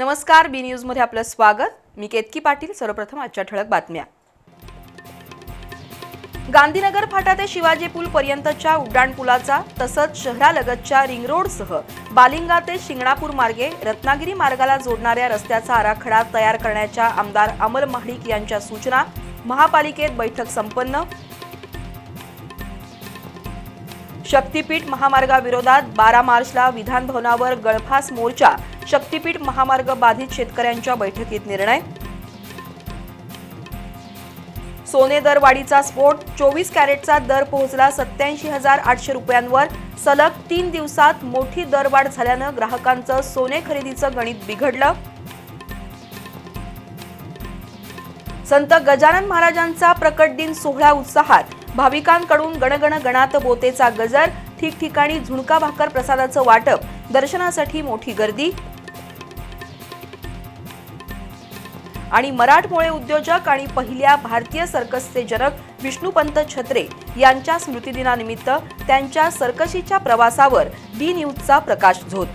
नमस्कार बी न्यूजमध्ये आपलं स्वागत. मी केतकी पाटील सर्वप्रथम आजच्या ठळक बातम्या. गांधीनगर फाटा ते शिवाजी पूल पर्यंतच्या उड्डाणपुलाचा तसंच शहरालगतच्या रिंग रोडसह बालिंगा ते शिंगणापूर मार्गे रत्नागिरी मार्गाला जोडणाऱ्या रस्त्याचा आराखडा तयार करण्याच्या आमदार अमल महाडिक यांच्या सूचना महापालिकेत बैठक संपन्न शक्तीपीठ महामार्गाविरोधात बारा मार्चला विधानभवनावर गळफास मोर्चा शक्तीपीठ महामार्ग बाधित शेतकऱ्यांच्या बैठकीत निर्णय. सोने दरवाढीचा स्फोट चोवीस कॅरेटचा दर पोहोचला सत्याऐंशी हजार आठशे रुपयांवर. सलग तीन दिवसात मोठी दरवाढ झाल्यानं ग्राहकांचं सोने खरेदीचं गणित बिघडलं. संत गजानन महाराजांचा प्रकट दिन सोहळा उत्साहात भाविकांकडून गणगण गणात बोतेचा गजर ठिकठिकाणी झुणका भाकर प्रसादाचं वाटप दर्शनासाठी मोठी गर्दी. आणि मराठमोळे उद्योजक आणि पहिल्या भारतीय सर्कसचे जनक विष्णुपंत छत्रे यांच्या स्मृतिदिनानिमित्त त्यांच्या सर्कशीच्या प्रवासावर बी न्यूजचा प्रकाश झोत.